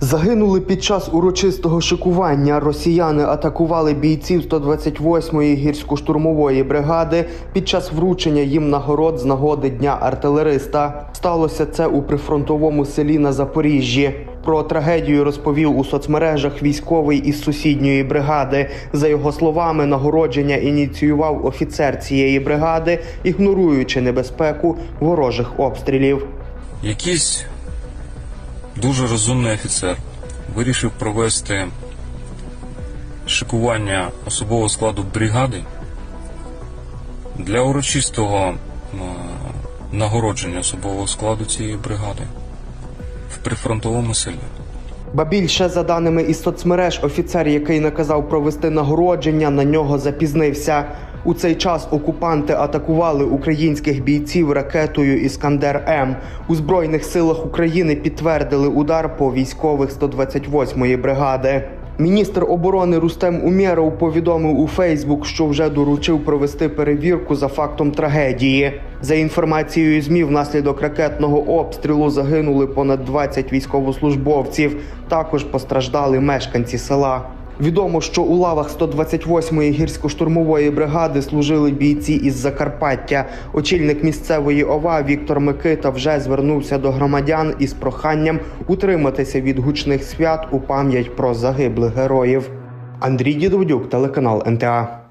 Загинули під час урочистого шикування. Росіяни атакували бійців 128-ї гірсько-штурмової бригади під час вручення їм нагород з нагоди Дня артилериста. Сталося це у прифронтовому селі на Запоріжжі. Про трагедію розповів у соцмережах військовий із сусідньої бригади. За його словами, нагородження ініціював офіцер цієї бригади, ігноруючи небезпеку ворожих обстрілів. Якийсь дуже розумний офіцер вирішив провести шикування особового складу бригади для урочистого е, нагородження особового складу цієї бригади в прифронтовому селі. Ба більше за даними із соцмереж, офіцер, який наказав провести нагородження, на нього запізнився. У цей час окупанти атакували українських бійців ракетою Іскандер М. У збройних силах України підтвердили удар по військових 128-ї бригади. Міністр оборони Рустем Умєров повідомив у Фейсбук, що вже доручив провести перевірку за фактом трагедії. За інформацією ЗМІ, внаслідок ракетного обстрілу загинули понад 20 військовослужбовців. Також постраждали мешканці села. Відомо, що у лавах 128-ї гірсько-штурмової бригади служили бійці із Закарпаття. Очільник місцевої ОВА Віктор Микита вже звернувся до громадян із проханням утриматися від гучних свят у пам'ять про загиблих героїв. Андрій Дідовдюк, телеканал НТА.